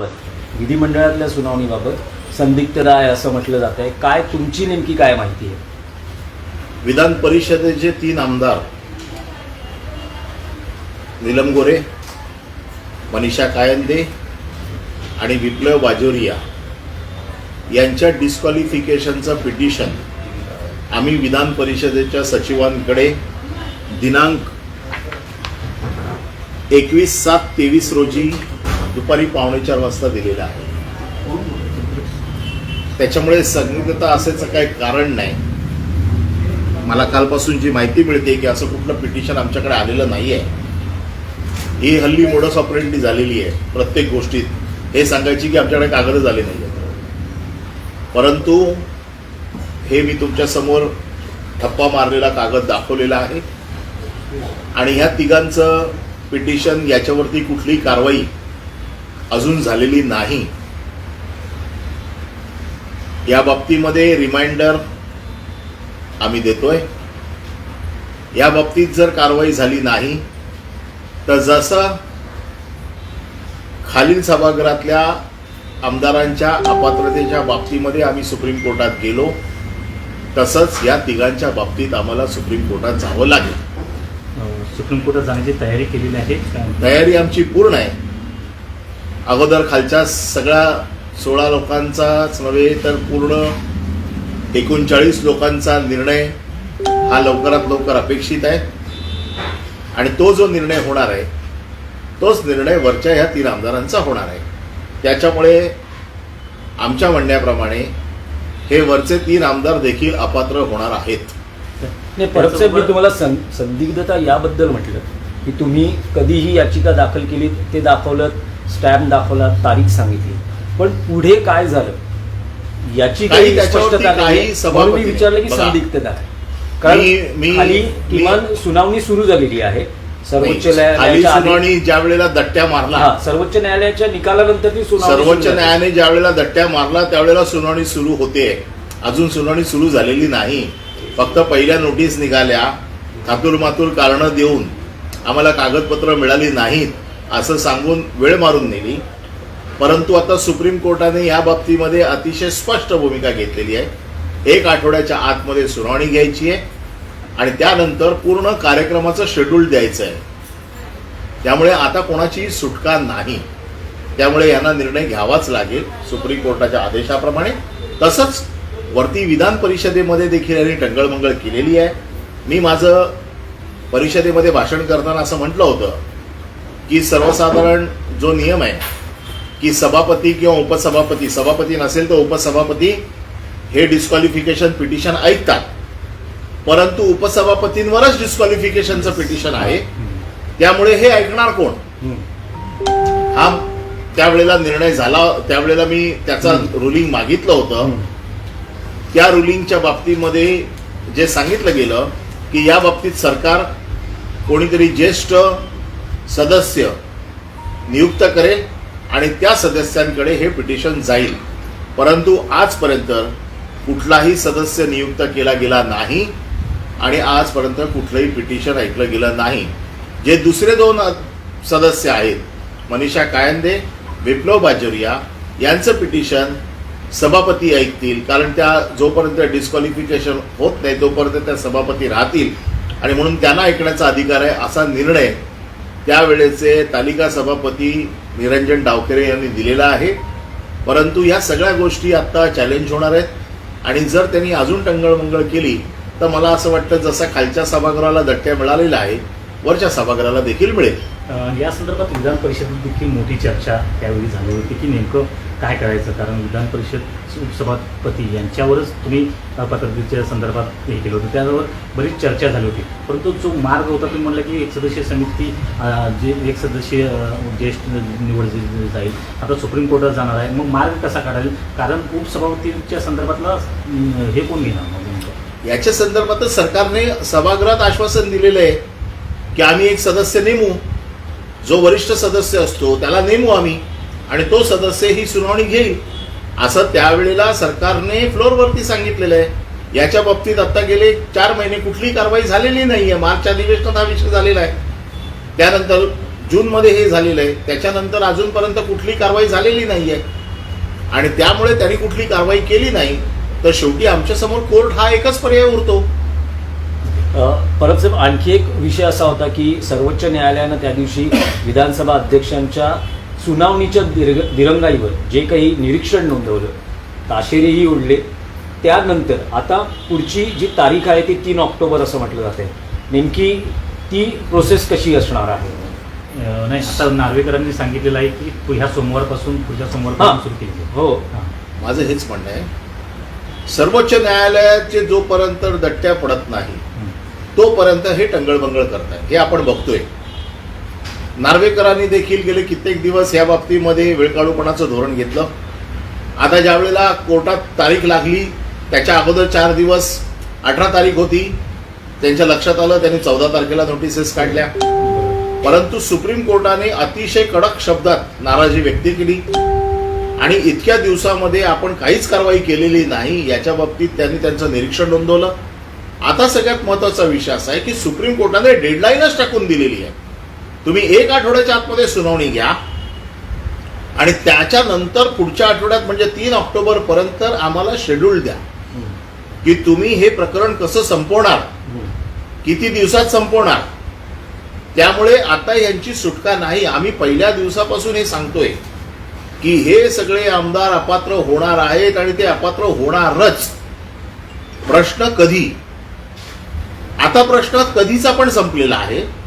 विधिमंडळातल्या सुनावणीबाबत संदिग्धता आहे असं म्हटलं जात आहे. काय तुमची नेमकी काय माहिती आहे? विधान परिषदेचे तीन आमदार नीलम गोरे मनीषा कायंदे आणि विप्लव बाजोरिया यांच्या डिस्क्वालिफिकेशनचं पिटिशन आम्ही विधान परिषदेच्या सचिवांकडे दिनांक एकवीस सात तेवीस रोजी दुपारी पावणे चार वाजता दिलेला आहे. त्याच्यामुळे संदिग्धता असायचं काही कारण नाही. मला कालपासून जी माहिती मिळते की असं कुठलं पिटिशन आमच्याकडे आलेलं नाही आहे ही हल्ली मोडस ऑपरेंडी झालेली आहे प्रत्येक गोष्टीत. हे सांगायची की आमच्याकडे कागद झाले नाही आहेत परंतु हे मी तुमच्यासमोर ठप्पा मारलेला कागद दाखवलेला आहे. आणि ह्या तिघांचं पिटिशन याच्यावरती कुठलीही कारवाई अजून झालेली नाही. या बाबतीमध्ये रिमाइंडर आम्ही देतोय. या बाबतीत जर कारवाई झाली नाही तर जसं खालील सभागृहातल्या आमदारांच्या अपात्रतेच्या बाबतीमध्ये आम्ही सुप्रीम कोर्टात गेलो तसंच या तिघांच्या बाबतीत आम्हाला सुप्रीम कोर्टात जावं लागेल. सुप्रीम कोर्टात जाण्याची तयारी केलेली आहे? तयारी आमची पूर्ण आहे. अगोदर खालच्या सगळ्या सोळा लोकांचाच नव्हे तर पूर्ण एकोणचाळीस लोकांचा निर्णय हा लवकरात लवकर अपेक्षित आहे. आणि तो जो निर्णय होणार आहे तोच निर्णय वरच्या ह्या तीन आमदारांचा होणार आहे. त्याच्यामुळे आमच्या म्हणण्याप्रमाणे हे वरचे तीन आमदार देखील अपात्र होणार आहेत. नाही मी तुम्हाला सं संदिग्धता याबद्दल म्हटलं की तुम्ही कधीही याचिका दाखल केली ते दाखवलं स्टॅम्प दाखवला तारीख सांगितली. पण पुढे काय झालं? याची काही स्पष्टता नाही मी विचारलं की. संदिग्धता कारण खाली किमान सुनावणी सुरू झालेली आहे. सर्वोच्च न्यायालयाच्या सुनावणी ज्या वेळेला दट्ट्या मारला. सर्वोच्च न्यायालयाच्या निकालानंतर सर्वोच्च. न्यायालयाने ज्या वेळेला दट्ट्या मारला त्यावेळेला सुनावणी सुरू होते. अजून सुनावणी सुरू झालेली नाही. फक्त पहिल्या नोटीस निघाल्या. थातूर मातूर कारणं देऊन आम्हाला कागदपत्र मिळाली नाहीत. असं सांगून वेळ मारून नेली. परंतु आता सुप्रीम कोर्टाने या बाबतीमध्ये अतिशय स्पष्ट भूमिका घेतलेली आहे. एक आठवड्याच्या आतमध्ये सुनावणी घ्यायची आहे आणि त्यानंतर पूर्ण कार्यक्रमाचं शेड्यूल द्यायचं आहे. त्यामुळे आता कोणाचीही सुटका नाही. त्यामुळे यांना निर्णय घ्यावाच लागेल सुप्रीम कोर्टाच्या आदेशाप्रमाणे. तसंच वरती विधान परिषदेमध्ये देखील यांनी टंगळमंगळ केलेली आहे. मी माझं परिषदेमध्ये भाषण करताना असं म्हटलं होतं की सर्वसाधारण जो नियम आहे की सभापती किंवा उपसभापती सभापती नसेल तर उपसभापती हे डिस्क्वालिफिकेशन पिटिशन ऐकतात. परंतु उपसभापतींवरच डिस्क्वालिफिकेशनचं पिटिशन आहे. त्यामुळे हे ऐकणार कोण? हा त्यावेळेला निर्णय झाला त्यावेळेला मी त्याचा रुलिंग मागितलं होतं. त्या रुलिंगच्या बाबतीमध्ये जे सांगितलं गेलं की या बाबतीत सरकार कोणीतरी ज्येष्ठ सदस्य नियुक्त करेल आणि त्या सदस्यांकडे हे पिटिशन जाईल. परंतु आजपर्यंत कुठलाही सदस्य नियुक्त केला गेला नाही आणि आजपर्यंत कुठलंही पिटिशन ऐकलं गेलं नाही. जे दुसरे दोन सदस्य आहेत मनीषा कायंदे विप्लव बाजोरिया यांचं पिटिशन सभापती ऐकतील कारण त्या जोपर्यंत डिस्क्वालिफिकेशन होत नाही तोपर्यंत त्या सभापती राहतील. आणि म्हणून त्यांना ऐकण्याचा अधिकार आहे असा निर्णय त्यावेळेचे तालिका सभापती निरंजन डावखेरे यांनी दिलेला आहे. परंतु या सगळ्या गोष्टी आत्ता चॅलेंज होणार आहेत. आणि जर त्यांनी अजून टंगळमंगळ केली तर मला असं वाटतं जसा खालच्या सभागृहाला धट्ट्या मिळालेला आहे वरच्या सभागृहाला देखील मिळेल. या संदर्भात विधान परिषदेत देखील मोठी चर्चा त्यावेळी झाली होती की नेमकं काय करायचं? कारण विधान परिषद उपसभापती यांच्यावरच तुम्ही अं, पत्रकारितेच्या संदर्भात हे केलं होतं. त्यावर बरीच चर्चा झाली होती. परंतु जो मार्ग होता तुम्ही म्हटलं की एक सदस्यीय समिती जे एक सदस्यीय ज्येष्ठ निवड जाईल आता सुप्रीम कोर्टात जाणार आहे. मग मार्ग कसा काढायला कारण उपसभापतीच्या संदर्भातला हे कोण घेणार मग याच्या संदर्भातच सरकारने सभागृहात आश्वासन दिलेलं आहे की आम्ही एक सदस्य नेमू. जो वरिष्ठ सदस्य असतो त्याला नेमू आम्ही. आणि तो सदस्य ही सुनावणी घेईल. असं त्यावेळेला सरकारने फ्लोअरवरती सांगितलेलं आहे. याच्या बाबतीत आता गेले चार महिने कुठलीही कारवाई झालेली नाही आहे मार्च अधिवेशनात हा विषय झालेला आहे. त्यानंतर जूनमध्ये हे झालेलं आहे. त्याच्यानंतर अजूनपर्यंत कुठली कारवाई झालेली नाही आहे आणि त्यामुळे त्यांनी कुठली कारवाई केली नाही तर शेवटी आमच्यासमोर कोर्ट हा एकच पर्याय उरतो. परत साहेब आणखी एक विषय असा होता की सर्वोच्च न्यायालयानं त्या दिवशी विधानसभा अध्यक्षांच्या सुनावणीच्या दिरग दिरंगाईवर जे काही निरीक्षण नोंदवलं ताशेरेही उडले त्यानंतर आता पुढची जी तारीख आहे ती तीन ऑक्टोबर असं म्हटलं जाते नेमकी ती प्रोसेस कशी असणार आहे नाही आता नार्वेकरांनी सांगितलेलं आहे की ह्या सोमवारपासून पुढच्या सोमवारपासून हां. सुरू केली. हो हां. माझं हेच म्हणणं आहे सर्वोच्च न्यायालयाचे जोपर्यंत दट्ट्या पडत नाही. तोपर्यंत हे टंगळबंगळ करताय हे आपण बघतोय नार्वेकरांनी देखील गेले कित्येक दिवस या बाबतीमध्ये वेळकाळूपणाचं धोरण घेतलं. आता ज्या वेळेला कोर्टात तारीख लागली त्याच्या अगोदर चार दिवस अठरा तारीख होती. त्यांच्या लक्षात आलं त्यांनी चौदा तारखेला नोटिसेस काढल्या. परंतु सुप्रीम कोर्टाने अतिशय कडक शब्दात नाराजी व्यक्त केली. आणि इतक्या दिवसामध्ये आपण काहीच कारवाई केलेली नाही याच्या बाबतीत त्यांनी त्यांचं निरीक्षण नोंदवलं. आता सगळ्यात महत्त्वाचा विषय असा आहे की सुप्रीम कोर्टाने डेडलाईनच टाकून दिलेली आहे. तुम्ही एक आठवड्याच्या आतमध्ये सुनावणी घ्या. आणि त्याच्यानंतर पुढच्या आठवड्यात म्हणजे तीन ऑक्टोबर पर्यंत आम्हाला शेड्यूल द्या. की तुम्ही हे प्रकरण कसं संपवणार? किती दिवसात संपवणार? त्यामुळे आता यांची सुटका नाही. आम्ही पहिल्या दिवसापासून हे सांगतोय की हे सगळे आमदार अपात्र होणार आहेत आणि ते अपात्र होणारच. प्रश्न कधी? आता प्रश्न कधीचा पण संपलेला आहे.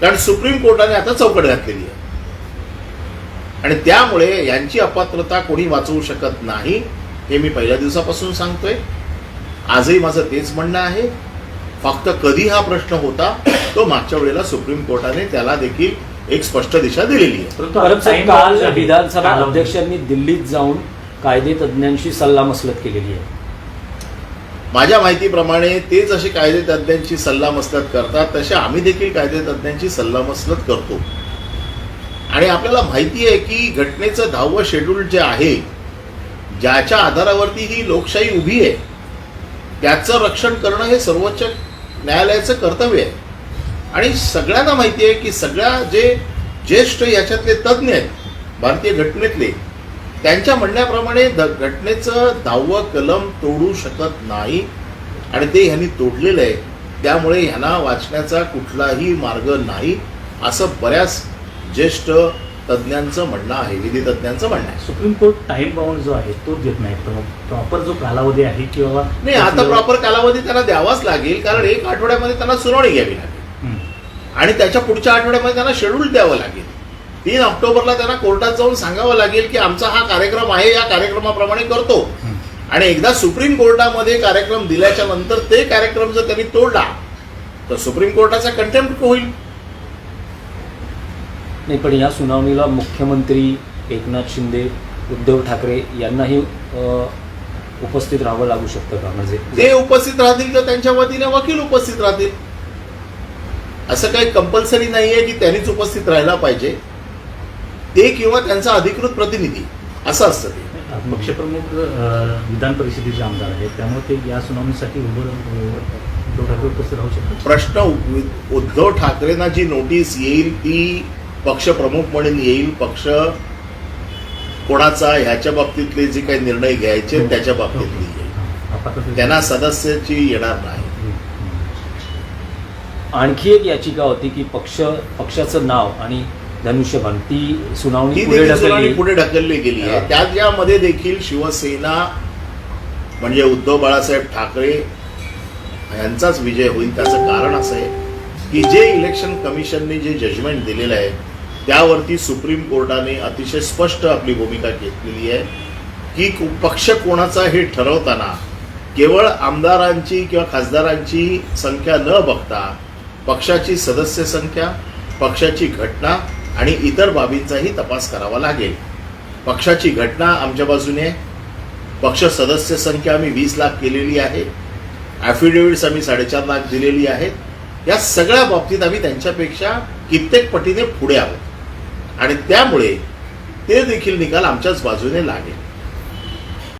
कारण सुप्रीम कोर्टाने आता चौकट घातलेली आहे आणि त्यामुळे यांची अपात्रता कोणी वाचवू शकत नाही हे मी पहिल्या दिवसापासून सांगतोय आजही माझं तेच म्हणणं आहे फक्त कधी हा प्रश्न होता तो मागच्या वेळेला सुप्रीम कोर्टाने त्याला देखील एक स्पष्ट दिशा दिलेली आहे काल. विधानसभा. अध्यक्षांनी दिल्लीत जाऊन कायदे तज्ज्ञांशी सल्लामसलत केलेली आहे माझ्या माहितीप्रमाणे ते जसे कायदे तज्ज्ञांची सल्लामसलत करतात तसे आम्ही देखील कायदे तज्ज्ञांची सल्लामसलत करतो. आणि आपल्याला माहिती आहे की घटनेचं दहावं शेड्यूल जे आहे ज्याच्या आधारावरती ही लोकशाही उभी आहे त्याचं रक्षण करणं हे सर्वोच्च न्यायालयाचं कर्तव्य आहे. आणि सगळ्यांना माहिती आहे की सगळ्या जे ज्येष्ठ याच्यातले तज्ज्ञ आहेत भारतीय घटनेतले त्यांच्या म्हणण्याप्रमाणे घटनेचं दहावं कलम तोडू शकत नाही आणि ते ह्यांनी तोडलेलं आहे. त्यामुळे ह्यांना वाचण्याचा कुठलाही मार्ग नाही असं बऱ्याच ज्येष्ठ तज्ज्ञांचं म्हणणं आहे विधी तज्ज्ञांचं म्हणणं आहे. सुप्रीम कोर्ट टाइम बाउंड जो आहे तो देत नाही. प्रॉपर जो कालावधी आहे किंवा नाही आता प्रॉपर कालावधी त्यांना द्यावाच लागेल कारण एक आठवड्यामध्ये त्यांना सुनावणी घ्यावी लागेल. आणि त्याच्या पुढच्या आठवड्यामध्ये त्यांना शेड्यूल द्यावं लागेल. तीन ऑक्टोबरला त्यांना कोर्टात जाऊन सांगावं लागेल की आमचा हा कार्यक्रम आहे या कार्यक्रमाप्रमाणे करतो. आणि एकदा सुप्रीम कोर्टामध्ये कार्यक्रम दिल्याच्या नंतर ते कार्यक्रम जर त्यांनी तोडला तर सुप्रीम कोर्टाचा कंटेम्प्ट होईल. नाही पण या सुनावणीला मुख्यमंत्री एकनाथ शिंदे उद्धव ठाकरे यांनाही उपस्थित राहावं लागू शकतं का? म्हणजे ते उपस्थित राहतील तर त्यांच्या वतीने वकील उपस्थित राहतील. असं काही कंपल्सरी नाहीये की त्यांनीच उपस्थित राहायला पाहिजे. ते किंवा त्यांचा अधिकृत प्रतिनिधी. असं असतं ते. पक्षप्रमुख विधान परिषदेचे आमदार आहेत. त्यामुळे ते या सुनावणीसाठी उभं उद्धव ठाकरे उपस्थित राहू शकतात. प्रश्न उद्धव ठाकरेंना जी नोटीस येईल ती पक्षप्रमुख म्हणून येईल. पक्ष कोणाचा ह्याच्या बाबतीतले जे काही निर्णय घ्यायचे त्याच्या बाबतीतली येईल. हां. अपात्रतेचे- त्यांना सदस्याची येणार नाही. हं. आणखी एक याचिका होती की पक्ष पक्षाचं नाव आणि धनुष्यबाण ती सुनावणी ती पुढे देखील सुनावणी ढकलली पुढे ढकलली गेली आहे. हा. त्याच्यामध्ये देखील शिवसेना म्हणजे उद्धव बाळासाहेब ठाकरे यांचाच विजय होईल. त्याचं कारण असं आहे की जे इलेक्शन कमिशनने जे जजमेंट दिलेलं आहे त्यावरती सुप्रीम कोर्टाने अतिशय स्पष्ट आपली भूमिका घेतलेली आहे की कु- पक्ष कोणाचा हे ठरवताना केवळ आमदारांची किंवा खासदारांची संख्या न बघता पक्षाची सदस्य संख्या पक्षाची घटना आणि इतर बाबींचाही तपास करावा लागेल. पक्षाची घटना आमच्या बाजूने आहे. पक्ष सदस्य संख्या आम्ही वीस लाख केलेली आहे. ॲफिडेव्हिट्स आम्ही साडेचार लाख दिलेली आहेत. या सगळ्या बाबतीत आम्ही त्यांच्यापेक्षा कित्येक पटीने पुढे आहोत. आणि त्यामुळे ते देखील निकाल आमच्याच बाजूने लागेल.